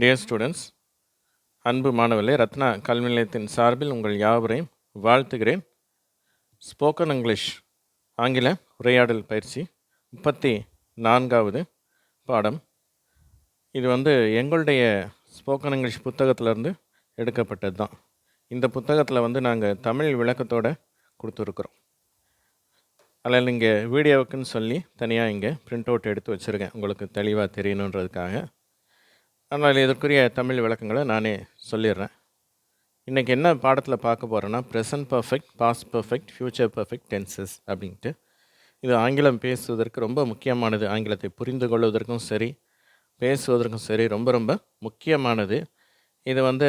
Dear students அன்பு மாணவர்களே ரத்னா கல்வி நிலையத்தின் சார்பில் உங்கள் யாவரையும் வாழ்த்துகிறேன். ஸ்போக்கன் இங்கிலீஷ் ஆங்கில உரையாடல் பயிற்சி முப்பத்தி நான்காவது பாடம். இது வந்து எங்களுடைய ஸ்போக்கன் இங்கிலீஷ் புத்தகத்திலேருந்து எடுக்கப்பட்டது தான் இந்த புத்தகத்தில் வந்து நாங்கள் தமிழ் விளக்கத்தோடு கொடுத்துருக்குறோம். அதில் இங்கே வீடியோவுக்குன்னு சொல்லி தனியாக இங்கே பிரிண்ட் அவுட் எடுத்து வச்சுருக்கேன். உங்களுக்கு தெளிவாக தெரியணுன்றதுக்காக. ஆனால் இதற்குரிய தமிழ் விளக்கங்களை நானே சொல்லிடுறேன். இன்றைக்கி என்ன பாடத்தில் பார்க்க போகிறேன்னா present perfect past perfect future perfect tenses அப்படின்ட்டு. இது ஆங்கிலம் பேசுவதற்கு ரொம்ப முக்கியமானது. ஆங்கிலத்தை புரிந்து கொள்வதற்கும் சரி பேசுவதற்கும் சரி ரொம்ப ரொம்ப முக்கியமானது. இது வந்து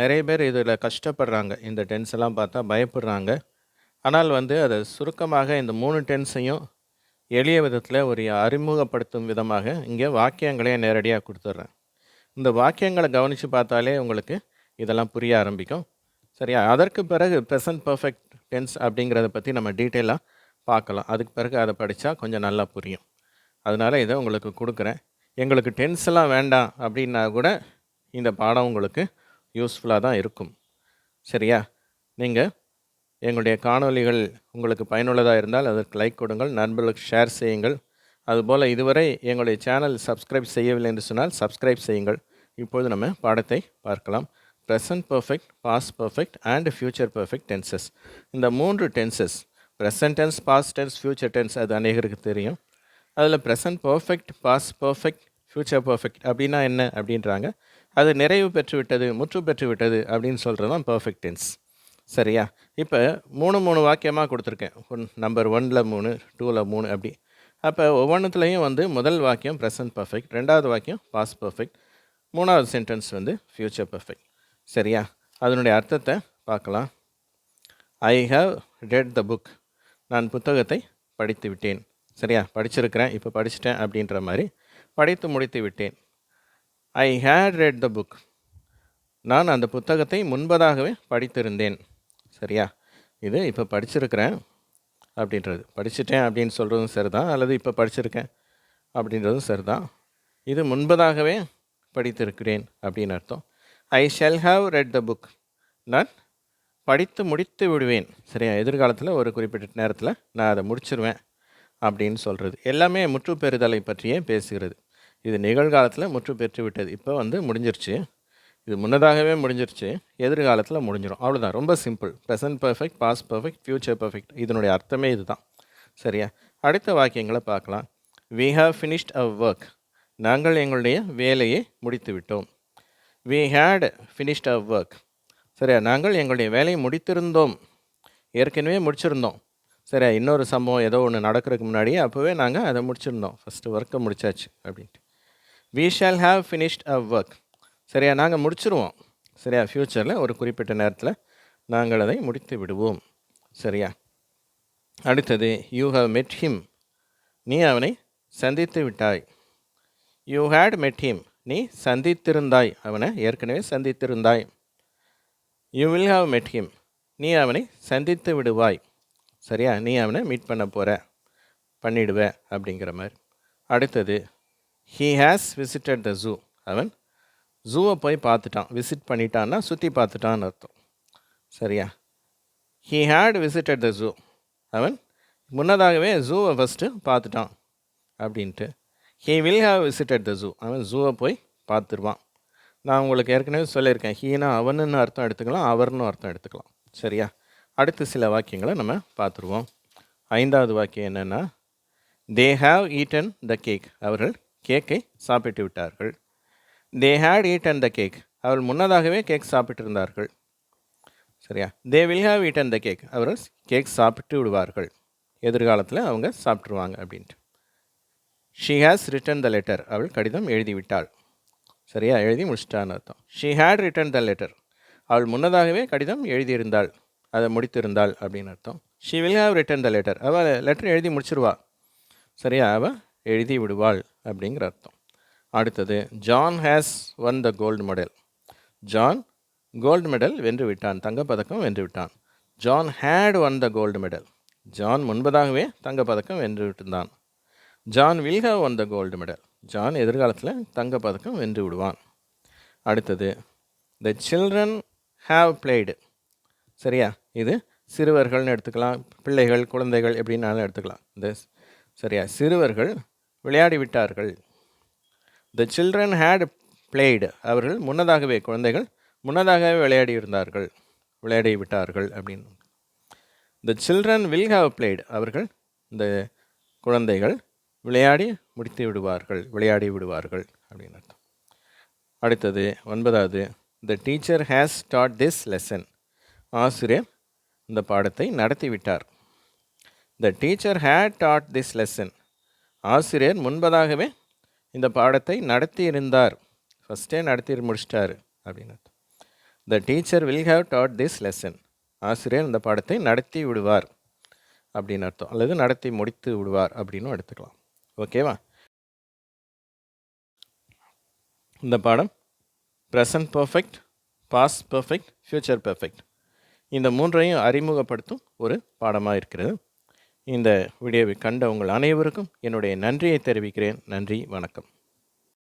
நிறைய பேர் இதில் கஷ்டப்படுறாங்க. இந்த டென்ஸ் எல்லாம் பார்த்தா பயப்படுறாங்க. ஆனால் வந்து அதை சுருக்கமாக இந்த மூணு டென்ஸையும் எளிய விதத்தில் ஒரு அறிமுகப்படுத்தும் விதமாக இங்கே வாக்கியங்களே நேரடியாக கொடுத்துட்றேன். இந்த வாக்கியங்களை கவனித்து பார்த்தாலே உங்களுக்கு இதெல்லாம் புரிய ஆரம்பிக்கும். சரியா? அதற்கு பிறகு ப்ரெசன்ட் பர்ஃபெக்ட் டென்ஸ் அப்படிங்கிறத பற்றி நம்ம டீட்டெயிலாக பார்க்கலாம். அதுக்கு பிறகு அதை படித்தா கொஞ்சம் நல்லா புரியும். அதனால் இதை உங்களுக்கு கொடுக்குறேன். எங்களுக்கு டென்ஸ் எல்லாம் வேண்டாம் அப்படின்னா கூட இந்த பாடம் உங்களுக்கு யூஸ்ஃபுல்லாக தான் இருக்கும். சரியா? நீங்கள் எங்களுடைய காணொளிகள் உங்களுக்கு பயனுள்ளதாக இருந்தால் அதற்கு லைக் கொடுங்கள் நண்பர்களுக்கு ஷேர் செய்யுங்கள். அதுபோல் இதுவரை எங்களுடைய சேனல் சப்ஸ்கிரைப் செய்யவில்லை என்று சொன்னால் சப்ஸ்கிரைப் செய்யுங்கள். இப்பொழுது நம்ம பாடத்தை பார்க்கலாம். Present perfect past perfect and future perfect tenses இந்த மூன்று tenses present tense past tense future tense அது அநேகருக்கு தெரியும். அதில் present perfect past perfect future perfect அப்படின்னா என்ன அப்படின்றாங்க. அது நிறைவு பெற்றுவிட்டது முற்று பெற்றுவிட்டது அப்படின்னு சொல்கிறது தான் பர்ஃபெக்ட் டென்ஸ் சரியா? இப்போ மூணு மூணு வாக்கியமாக கொடுத்துருக்கேன். ஒன் நம்பர் ஒனில் மூணு டூவில் மூணு அப்படி. அப்போ ஒவ்வொன்றுத்துலேயும் வந்து முதல் வாக்கியம் ப்ரெசன்ட் பர்ஃபெக்ட் ரெண்டாவது வாக்கியம் பாஸ்ட் பர்ஃபெக்ட் மூணாவது சென்டென்ஸ் வந்து ஃப்யூச்சர் பர்ஃபெக்ட் சரியா? அதனுடைய அர்த்தத்தை பார்க்கலாம். I have read the book நான் புத்தகத்தை படித்து விட்டேன். சரியா? படிச்சிருக்கிறேன் இப்போ படிச்சிட்டேன் அப்படின்ற மாதிரி படித்து முடித்து விட்டேன். I had read the book நான் அந்த புத்தகத்தை முன்பதாகவே படித்திருந்தேன். சரியா? இது இப்போ படிச்சிருக்கிறேன் அப்படின்றது. படிச்சிட்டேன் அப்படின்னு சொல்கிறதும் சரிதான் அல்லது இப்போ படிச்சிருக்கேன் அப்படின்றதும் சரிதான். இது முன்பதாகவே படித்திருக்கிறேன் அப்படின்னு அர்த்தம். I shall have read the book நான் படித்து முடித்து விடுவேன். சரியா? எதிர்காலத்தில் ஒரு குறிப்பிட்ட நேரத்தில் நான் அதை முடிச்சிருவேன் அப்படின்னு சொல்கிறது எல்லாமே முற்றுப்பெறுதலை பற்றியே பேசுகிறது. இது நிகழ்காலத்தில் முற்று பெற்று விட்டது. இப்போ வந்து முடிஞ்சிருச்சு. இது முன்னதாகவே முடிஞ்சிருச்சு. எதிர்காலத்தில் முடிஞ்சிடும் அவ்வளோதான் ரொம்ப simple present perfect past perfect future perfect இதனுடைய அர்த்தமே இதுதான். சரியா? அடுத்த வாக்கியங்களை பார்க்கலாம். We have finished a work நாங்கள் எங்களுடைய வேலையை முடித்து விட்டோம் we had finished a work சரியா நாங்கள் எங்களுடைய வேலையை முடித்திருந்தோம். ஏற்கனவே முடிச்சிருந்தோம். சரியா இன்னொரு சம்பவம் ஏதோ ஒன்று நடக்கிறதுக்கு முன்னாடியே அப்போவே நாங்கள் அதை முடிச்சிருந்தோம். ஃபஸ்ட்டு ஒர்க்கை முடிச்சாச்சு அப்படின்ட்டு. We shall have finished a work சரியா நாங்கள் முடிச்சிருவோம். சரியா ஃப்யூச்சரில் ஒரு குறிப்பிட்ட நேரத்தில் நாங்கள் அதை முடித்து விடுவோம். சரியா? அடுத்தது யூ ஹவ் மெட் ஹிம் நீ அவனை சந்தித்து விட்டாய். யூ ஹேட் மெட் ஹிம் நீ சந்தித்திருந்தாய். அவனை ஏற்கனவே சந்தித்திருந்தாய். You will have met him நீ அவனை சந்தித்து விடுவாய். சரியா? நீ அவனை மீட் பண்ண போகிற பண்ணிடுவ அப்படிங்கிற மாதிரி. அடுத்தது he has visited the zoo அவன் ஜூவை போய் பார்த்துட்டான். விசிட் பண்ணிட்டான்னா சுற்றி பார்த்துட்டான்னு அர்த்தம். சரியா? He had visited the zoo அவன் முன்னதாகவே ஜூவை ஃபஸ்ட்டு பார்த்துட்டான். அப்படின்ட்டு he will have visited the zoo அவன் ஜூவை போய் பார்த்துருவான் நான் உங்களுக்கு ஏற்கனவே சொல்லியிருக்கேன். ஹீனா அவனுன்னு அர்த்தம் எடுத்துக்கலாம் அவர்னு அர்த்தம் எடுத்துக்கலாம். சரியா? அடுத்த சில வாக்கியங்களை நம்ம பார்த்துருவோம். ஐந்தாவது வாக்கியம் என்னென்னா they have eaten the cake அவர்கள் கேக்கை சாப்பிட்டு விட்டார்கள். They had eaten the cake அவர்கள் முன்னதாகவே கேக் சாப்பிட்டிருந்தார்கள் சரியா? They will have eaten the cake அவர்கள் கேக் சாப்பிட்டு விடுவார்கள். எதிர்காலத்தில் அவங்க சாப்பிட்ருவாங்க அப்படின்ட்டு. She has written the letter அவள் கடிதம் எழுதிவிட்டாள். சரியா? எழுதி முடிச்சிட்டான்னு அர்த்தம். She had written the letter அவள் முன்னதாகவே கடிதம் எழுதியிருந்தாள். அதை முடித்திருந்தாள் அப்படின்னு அர்த்தம். She will have written the letter அவள் லெட்டர் எழுதி முடிச்சிருவா. சரியா? அவள் எழுதி விடுவாள் அப்படிங்கிற அர்த்தம். அடுத்தது John has won the gold medal John gold medal வென்று விட்டான். தங்கப்பதக்கம் வென்று விட்டான். John had won the gold medal John முன்பதாகவே தங்கப்பதக்கம் வென்று விட்டிருந்தான். John will have won the gold medal. John எதிர்காலத்தில் தங்கப்பதக்கம் வென்று விடுவான். அடுத்தது த சில்ட்ரன் ஹாவ் பிளேடு சரியா? இது சிறுவர்கள்னு எடுத்துக்கலாம் பிள்ளைகள் குழந்தைகள் எப்படின்னாலும் எடுத்துக்கலாம். இந்த சரியா? சிறுவர்கள் விளையாடி விட்டார்கள். த சில்ட்ரன் ஹேட் பிளேடு அவர்கள் முன்னதாகவே குழந்தைகள் முன்னதாகவே விளையாடி இருந்தார்கள். விளையாடி விட்டார்கள் அப்படின்னு. The children will have played அவர்கள் இந்த குழந்தைகள் விளையாடி முடித்து விடுவார்கள் விளையாடி விடுவார்கள் அப்படின்னு அர்த்தம். அடுத்தது ஒன்பதாவது the teacher has taught this lesson ஆசிரியர் இந்த பாடத்தை நடத்திவிட்டார் the teacher had taught this lesson ஆசிரியர் முன்பதாகவே இந்த பாடத்தை நடத்தியிருந்தார். ஃபஸ்ட்டே நடத்தி முடிச்சிட்டாரு அப்படின்னு அர்த்தம். The teacher will have taught this lesson ஆசிரியர் இந்த பாடத்தை நடத்தி விடுவார் அப்படின்னு அர்த்தம். அல்லது நடத்தி முடித்து விடுவார் அப்படின்னு எடுத்துக்கலாம். ஓகேவா? இந்த பாடம் present perfect past perfect future perfect இந்த மூன்றையும் அறிமுகப்படுத்தும் ஒரு பாடமாக இருக்கிறது. இந்த வீடியோவை கண்ட உங்கள் அனைவருக்கும் என்னுடைய நன்றியை தெரிவிக்கிறேன். நன்றி வணக்கம்.